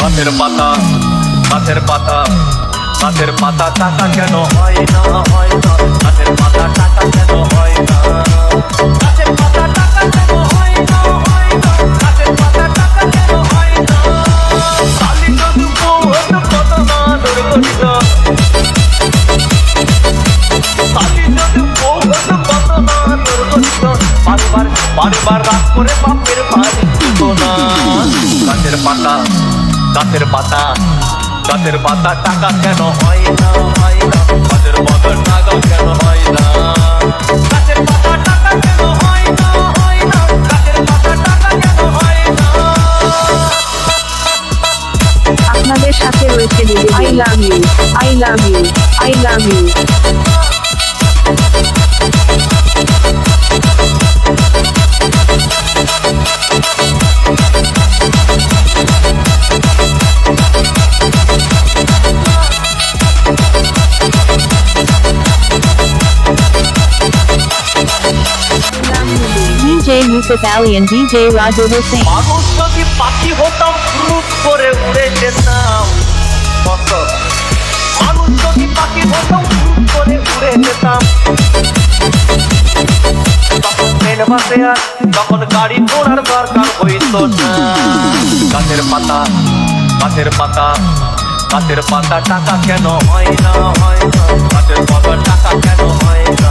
গাছের পাতা গাছের পাতা গাছের পাতা টাকা কেন হয় না হয় না? গাছের পাতা টাকা কেন হয় না? বারবার করে বাপের বাড়ি না। গাছের পাতা গাছের পাতা গাছের পাতা টাকা কেন হয় না হয় না? গাছের পাতা টাকা কেন হয় না? গাছের পাতা টাকা কেন হয় না হয় না? গাছের পাতা টাকা কেন হয় না? আপনাদের সাথে রয়েছে দিদি I love you I love you I love you DJ Yusuf Ali and DJ Hussain. মানুষ যদি পাখি হতাম ফুট করে উড়ে যেতাম। মানুষ যদি পাখি হতাম ফুট করে উড়ে যেতাম। তখন গাড়ি ঘোড়ার দরকার হইতো না। গাছের পাতা গাছের পাতা গাছের পাতা টাকা কেন হয় না হয় না। গাছের পাতা টাকা কেন হয় না?